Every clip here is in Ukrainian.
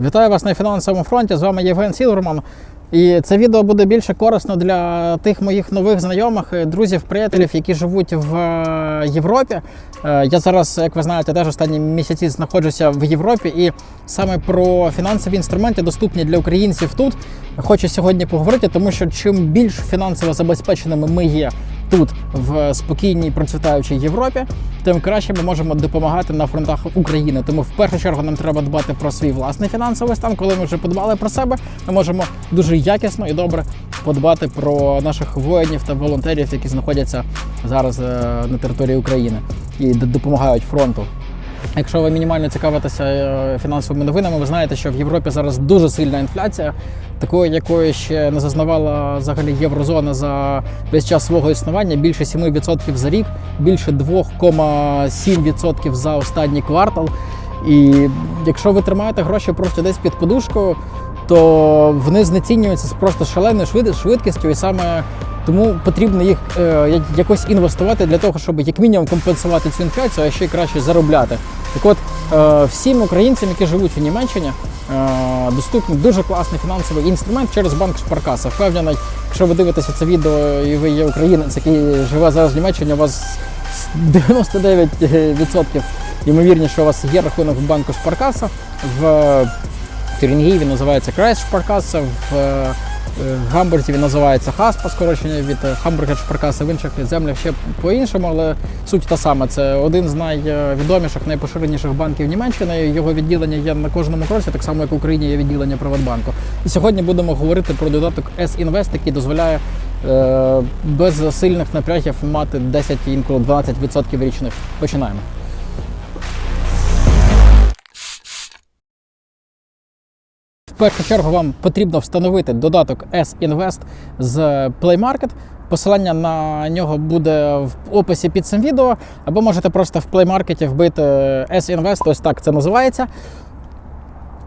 Вітаю вас на фінансовому фронті. З вами Євген Сілверман. І це відео буде більше корисно для тих моїх нових знайомих, е, друзів, приятелів, які живуть в е, Європі. Е, Я зараз, як ви знаєте, теж останні місяці знаходжуся в Європі, і саме про фінансові інструменти доступні для українців тут хочу сьогодні поговорити, тому що чим більш фінансово забезпеченими ми є тут, в спокійній процвітаючій Європі, тим краще ми можемо допомагати на фронтах України. Тому в першу чергу нам треба дбати про свій власний фінансовий стан. Коли ми вже подбали про себе, ми можемо дуже якісно і добре подбати про наших воїнів та волонтерів, які знаходяться зараз е, на території України і допомагають фронту. Якщо ви мінімально цікавитеся е, фінансовими новинами, ви знаєте, що в Європі зараз дуже сильна інфляція, такої, якої ще не зазнавала взагалі єврозона за весь час свого існування, більше 7% за рік, більше 2,7% за останній квартал. І якщо ви тримаєте гроші просто десь під подушкою, то вони знецінюються з просто шаленою швид- швидкістю, і саме тому потрібно їх е, якось інвестувати для того, щоб як мінімум компенсувати цю інфляцію, а ще краще заробляти. Так от е, всім українцям, які живуть в Німеччині, е, доступний дуже класний фінансовий інструмент через банк Шпаркаса. Впевнений, якщо ви дивитеся це відео і ви є українець, який живе зараз в Німеччині, у вас 99% ймовірніше, що у вас є рахунок в банку Шпаркаса. В Тюрінгії він називається Крайс Шпаркаса, в е, Гамбурзі він називається Хаспа, скорочення від е, Хамбурга Шпаркаса, в інших землях ще по-іншому, але суть та сама. Це один з найвідоміших, найпоширеніших банків Німеччини. Його відділення є на кожному кроці, так само як в Україні є відділення Приватбанку. І сьогодні будемо говорити про додаток S-Invest, який дозволяє е, без сильних напрягів мати 10 інколи 12% річних. Починаємо. Першу чергу вам потрібно встановити додаток S-Invest з Play Market. Посилання на нього буде в описі під цим відео, або можете просто в Play Market вбити S-Invest, ось так це називається.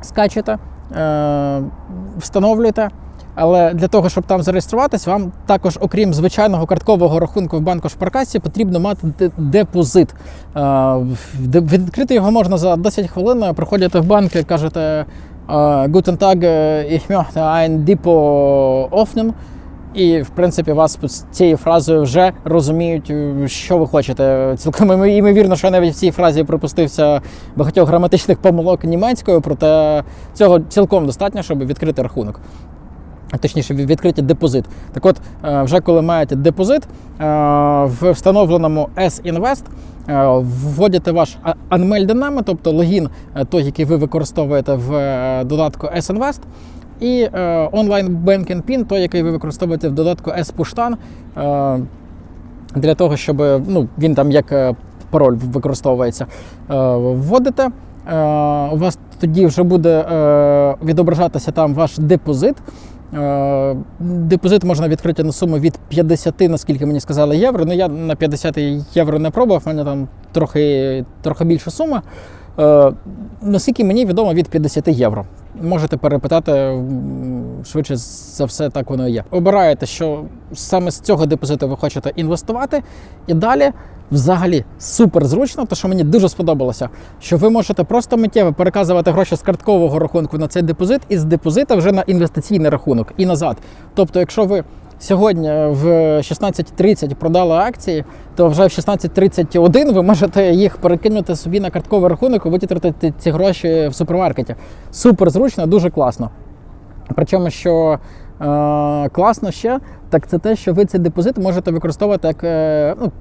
Скачуєте, е, встановлюєте. Але для того, щоб там зареєструватись, вам також, окрім звичайного карткового рахунку в банку Шпаркасі, потрібно мати депозит. Е, Відкрити його можна за 10 хвилин. Приходите в банк і кажете е, Guten Tag, äh, ich möchte ein Depot öffnen. І, в принципі, вас з цією фразою вже розуміють, е, що ви хочете. Цілком імо- ймовірно, що я навіть в цій фразі припустився багатьох граматичних помилок німецькою, проте цього цілком достатньо, щоб відкрити рахунок. Точніше, від- відкриті депозит. Так от, е, вже коли маєте депозит, е, в встановленому S-Invest е, вводите ваш unmelded name, тобто логін, е, той, який ви використовуєте в е, додатку S-Invest, і е, онлайн banking PIN, той, який ви використовуєте в додатку S-Pushtan, е, для того, щоб ну, він там як е, пароль використовується. Е, Вводите. е, У вас тоді вже буде е, відображатися там ваш депозит. Е, Депозит можна відкрити на суму від 50, наскільки мені сказали, євро. Ну я на 50 євро не пробував, в мене там трохи, трохи більша сума. Е, Наскільки мені відомо від 50 євро. Можете перепитати швидше за все, так воно і є. Обираєте, що саме з цього депозиту ви хочете інвестувати, і далі взагалі супер зручно, то що мені дуже сподобалося, що ви можете просто миттєво переказувати гроші з карткового рахунку на цей депозит і з депозита вже на інвестиційний рахунок і назад. Тобто, якщо ви сьогодні в 16.30 продали акції, то вже в 16.31 ви можете їх перекинути собі на картковий рахунок і витратити ці гроші в супермаркеті. Супер зручно, дуже класно. Причому, що е, класно ще, так це те, що ви цей депозит можете використовувати як е, ну,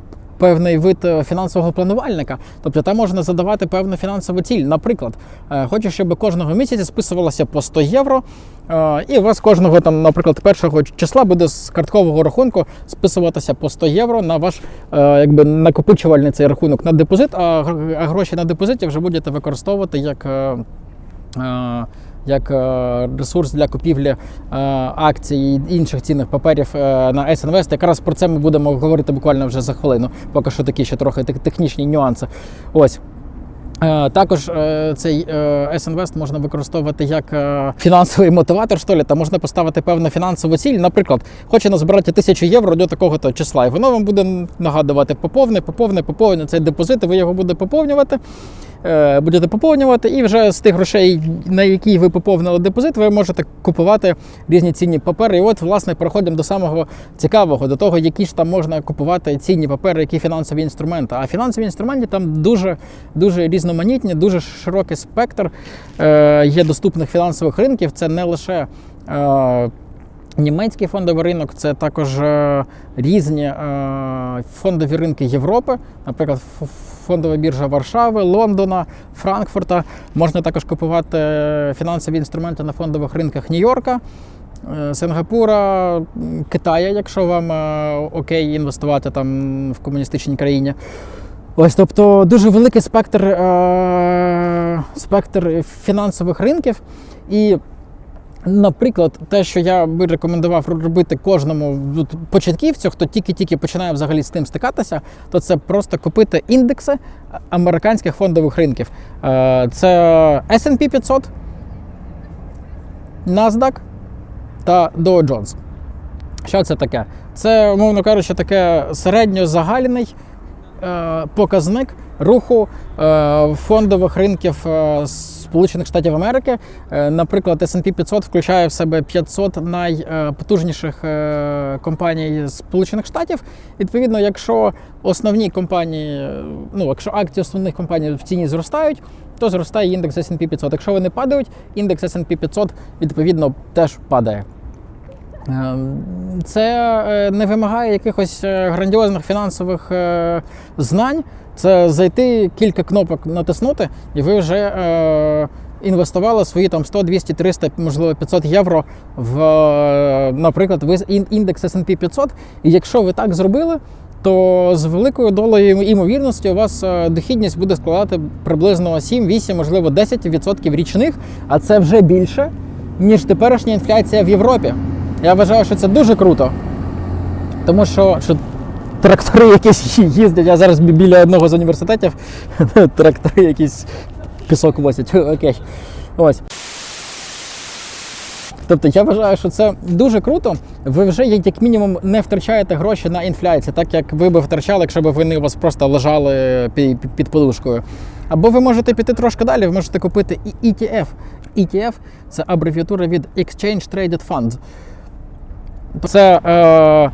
певний вид е, фінансового планувальника. Тобто там можна задавати певну фінансову ціль. Наприклад, е, хочу, щоб кожного місяця списувалося по 100 євро, е, і у вас кожного там, наприклад, першого числа буде з карткового рахунку списуватися по 100 євро на ваш якби накопичувальний цей рахунок на депозит, а гроші на депозиті вже будете використовувати як. Як е, ресурс для купівлі е, акцій і інших цінних паперів е, на S-Invest. Якраз про це ми будемо говорити буквально вже за хвилину. Поки що такі ще трохи технічні нюанси. Ось. Також цей S-Invest можна використовувати як фінансовий мотиватор, що ли, та можна поставити певну фінансову ціль. Наприклад, хоче назбирати тисячу євро до такого-то числа, і воно вам буде нагадувати поповни, поповни, поповни цей депозит, і ви його будете поповнювати. Е, будете поповнювати, і вже з тих грошей, на які ви поповнили депозит, ви можете купувати різні цінні папери. І от, власне, переходимо до самого цікавого, до того, які ж там можна купувати цінні папери, які фінансові інструменти. А фінансові інструменти там дуже дуже різноманітні, дуже широкий спектр е, є доступних фінансових ринків. Це не лише е, Німецький фондовий ринок це також е, різні е, фондові ринки Європи, наприклад, фондова біржа Варшави, Лондона, Франкфурта. Можна також купувати фінансові інструменти на фондових ринках Нью-Йорка, е, Сингапура, Китая, якщо вам е, окей інвестувати там в комуністичній країні. Ось, тобто дуже великий спектр, е, спектр фінансових ринків. І Наприклад, те, що я би рекомендував робити кожному початківцю, хто тільки-тільки починає взагалі з тим стикатися, то це просто купити індекси американських фондових ринків. Е, Це S&P 500, NASDAQ та Dow Jones. Що це таке? Це, умовно кажучи, таке середньозагальний е, показник руху е, фондових ринків е, Сполучених Штатів Америки. Е, Наприклад, S&P 500 включає в себе 500 найпотужніших е, компаній Сполучених Штатів. Відповідно, якщо основні компанії, е, ну якщо акції основних компаній в ціні зростають, то зростає індекс S&P 500. Якщо вони падають, індекс S&P 500 відповідно теж падає. Це не вимагає якихось грандіозних фінансових знань. Це зайти, кілька кнопок натиснути, і ви вже е, інвестували свої там 100, 200, 300, можливо 500 євро в, е, наприклад, ін- індекс S&P 500. І якщо ви так зробили, то з великою долею імовірності у вас е, дохідність буде складати приблизно 7, 8, можливо 10% річних, а це вже більше, ніж теперішня інфляція в Європі. Я вважаю, що це дуже круто. Тому що трактори якісь їздять. Я зараз біля одного з університетів. Трактори якісь пісок возять. Окей. Ось. Тобто я вважаю, що це дуже круто. Ви вже як мінімум не втрачаєте гроші на інфляцію, так як ви би втрачали, якщо б вони у вас просто лежали пі- пі- під подушкою. Або ви можете піти трошки далі, ви можете купити і ETF. ETF – це абревіатура від Exchange Traded Funds. Це е,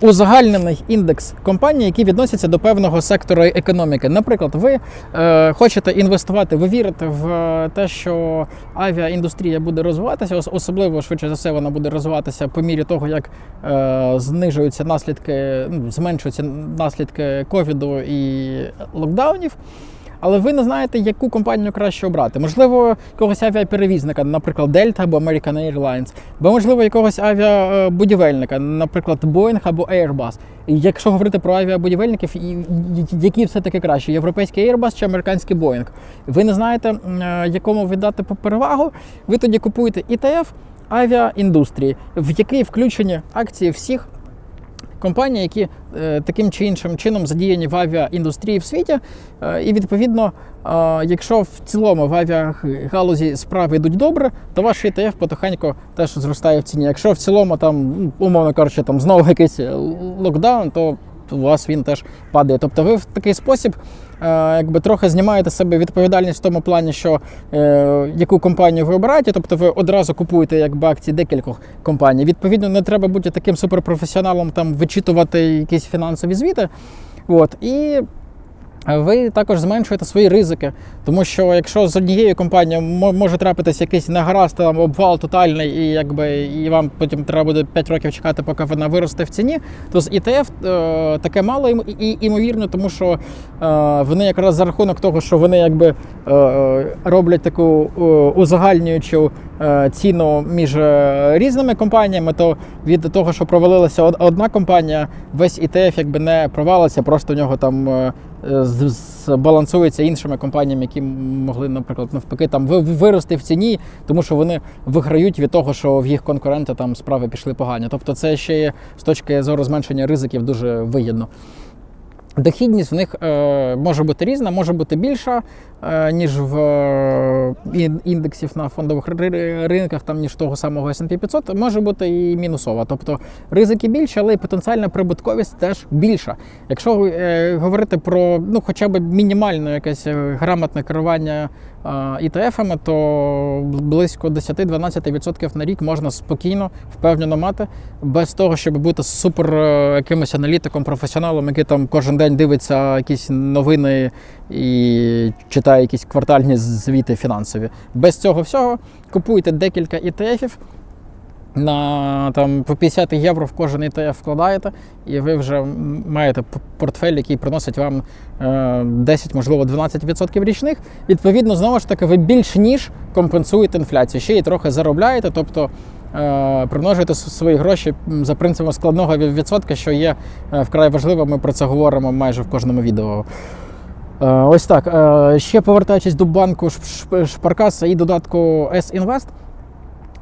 узагальнений індекс компаній, які відносяться до певного сектору економіки. Наприклад, ви е, хочете інвестувати, ви вірите в е, те, що авіаіндустрія буде розвиватися, особливо швидше за все вона буде розвиватися по мірі того, як е, знижуються наслідки, ну, зменшуються наслідки ковіду і локдаунів. Але ви не знаєте, яку компанію краще обрати. Можливо, якогось авіаперевізника, наприклад, Delta або American Airlines, або можливо якогось авіабудівельника, наприклад, Boeing або Airbus. Якщо говорити про авіабудівельників, які все-таки краще, європейський Airbus чи американський Boeing, ви не знаєте, е, якому віддати перевагу, ви тоді купуєте ETF авіаіндустрії, в який включені акції всіх компаній, які е, таким чи іншим чином задіяні в авіаіндустрії в світі. Е, і відповідно, е, якщо в цілому в авіагалузі справи йдуть добре, то ваш ІТФ потихеньку теж зростає в ціні. Якщо в цілому там, ну, умовно кажучи, там знову якийсь локдаун, то у вас він теж падає. Тобто ви в такий спосіб е, якби трохи знімаєте себе відповідальність в тому плані, що е, яку компанію ви обираєте, тобто ви одразу купуєте якби акції декількох компаній. Відповідно, не треба бути таким суперпрофесіоналом, там вичитувати якісь фінансові звіти. От і ви також зменшуєте свої ризики, тому що якщо з однією компанією мо- може трапитись якийсь негаразд, там обвал тотальний, і якби і вам потім треба буде 5 років чекати, поки вона виросте в ціні, то з ETF е, таке мало і, імовірно, тому що е, вони якраз за рахунок того, що вони якби е, е, роблять таку е, узагальнюючу е, ціну між е, різними компаніями, то від того, що провалилася одна компанія, весь ETF якби не провалився, просто в нього там. Е, збалансується іншими компаніями, які могли, наприклад, навпаки, там ви- вирости в ціні, тому що вони виграють від того, що в їх конкуренти там справи пішли погані. Тобто, це ще є з точки зору зменшення ризиків дуже вигідно. Дохідність в них е, може бути різна, може бути більша, ніж в е, індексів на фондових ри- ри- ринках, там ніж того самого S&P 500, може бути і мінусова. Тобто ризики більші, але і потенціальна прибутковість теж більша. Якщо е, говорити про ну, хоча б мінімальне якесь е, грамотне керування е, ETF-ами, то близько 10-12% на рік можна спокійно, впевнено мати, без того, щоб бути супер е, якимось аналітиком, професіоналом, який там кожен день дивиться якісь новини і читає якісь квартальні звіти фінансові. Без цього всього купуйте декілька ETF-ів, на там по 50 євро в кожен ETF вкладаєте, і ви вже маєте портфель, який приносить вам е, 10, можливо, 12% річних. Відповідно, знову ж таки, ви більш ніж компенсуєте інфляцію. Ще й трохи заробляєте, тобто е, примножуєте свої гроші за принципом складного відсотка, що є е, вкрай важливо. Ми про це говоримо майже в кожному відео. Е, Ось так. Е, Ще повертаючись до банку Шпаркаса і додатку S-Invest,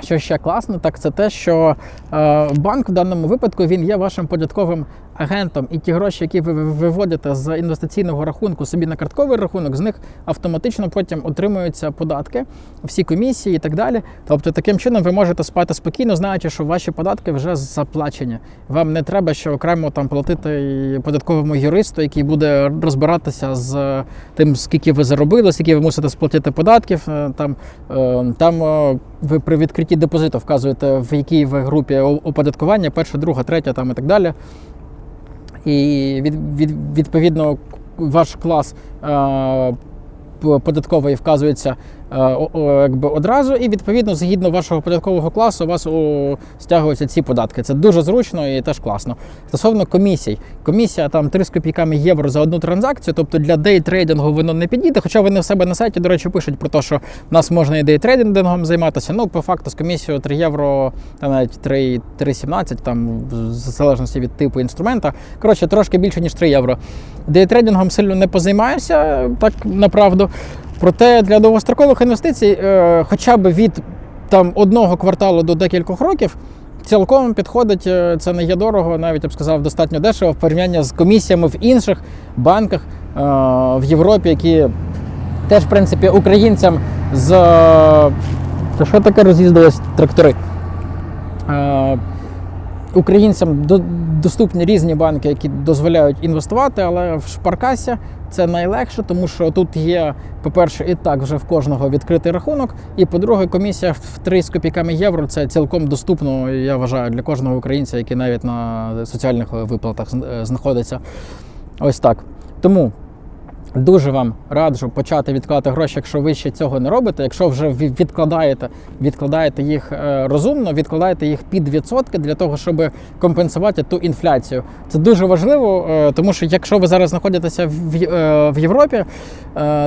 що ще класно, так це те, що е, банк в даному випадку він є вашим податковим агентом, і ті гроші, які ви ви- виводите з інвестиційного рахунку собі на картковий рахунок, з них автоматично потім отримуються податки, всі комісії і так далі. Тобто, таким чином ви можете спати спокійно, знаючи, що ваші податки вже заплачені. Вам не треба ще окремо там платити податковому юристу, який буде розбиратися з тим, скільки ви заробили, скільки ви мусите сплатити податків. Е, Там, е, там е, ви при відкритті депозиту вказуєте, в якій ви групі оподаткування, перша, друга, третя там і так далі. І від, від, відповідно ваш клас е, податковий вказується якби одразу, і відповідно, згідно вашого податкового класу, у вас о, стягуються ці податки. Це дуже зручно і теж класно. Стосовно комісій, комісія там 3 з копійками євро за одну транзакцію, тобто для дейтрейдингу воно не підійде. Хоча вони в себе на сайті, до речі, пишуть про те, що в нас можна і дейтрейдингом займатися. Ну, по факту, з комісією 3 євро та навіть 3, 3,17, там в залежності від типу інструмента. Коротше, трошки більше ніж 3 євро. Дейтрейдингом сильно не позаймаюся, так направду. Проте для довгострокових інвестицій, е, хоча б від там одного кварталу до декількох років. Цілком підходить, е, це не є дорого, навіть я б сказав, достатньо дешево в порівнянні з комісіями в інших банках е, в Європі, які теж, в принципі, українцям з. Та що таке роз'їздились трактори? Українцям доступні різні банки, які дозволяють інвестувати, але в Шпаркасі це найлегше, тому що тут є, по-перше, і так вже в кожного відкритий рахунок. І по-друге, комісія в 3 з копійками євро це цілком доступно, я вважаю, для кожного українця, який навіть на соціальних виплатах знаходиться. Ось так. Тому Дуже вам раджу почати відкладати гроші, якщо ви ще цього не робите. Якщо вже відкладаєте, відкладаєте їх е, розумно, відкладаєте їх під відсотки для того, щоб компенсувати ту інфляцію. Це дуже важливо, е, тому що якщо ви зараз знаходитеся в, е, Європі,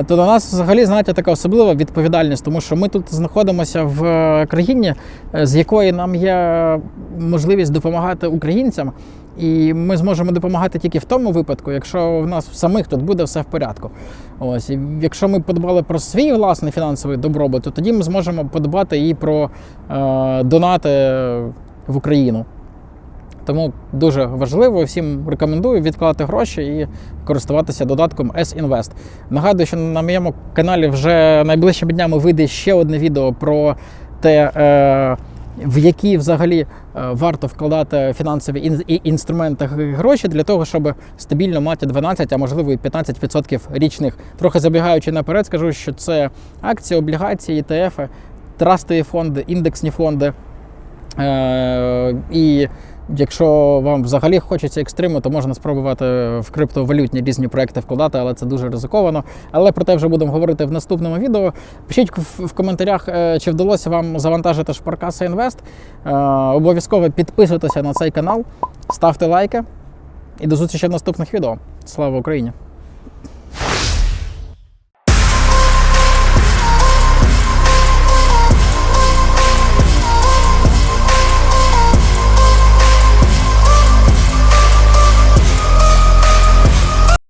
то на нас взагалі знаєте така особлива відповідальність, тому що ми тут знаходимося в е, країні, е, з якої нам є можливість допомагати українцям. І ми зможемо допомагати тільки в тому випадку, якщо в нас самих тут буде все в порядку. Ось і якщо ми подбали про свій власний фінансовий добробут, то тоді ми зможемо подбати і про е, донати в Україну. Тому дуже важливо всім рекомендую відкладати гроші і користуватися додатком S-Invest. Нагадую, що на моєму каналі вже найближчими днями вийде ще одне відео про те, е, в які взагалі е, варто вкладати фінансові ін- інструменти гроші для того, щоб стабільно мати 12, а можливо і 15% річних. Трохи забігаючи наперед, скажу, що це акції, облігації, ETF, трастові фонди, індексні фонди. Е, і якщо вам взагалі хочеться екстриму, то можна спробувати в криптовалютні різні проекти вкладати, але це дуже ризиковано. Але про те вже будемо говорити в наступному відео. Пишіть в коментарях, е, чи вдалося вам завантажити Шпаркаса Інвест. Е, Обов'язково підписуйтеся на цей канал, ставте лайки і до зустрічі в наступних відео. Слава Україні!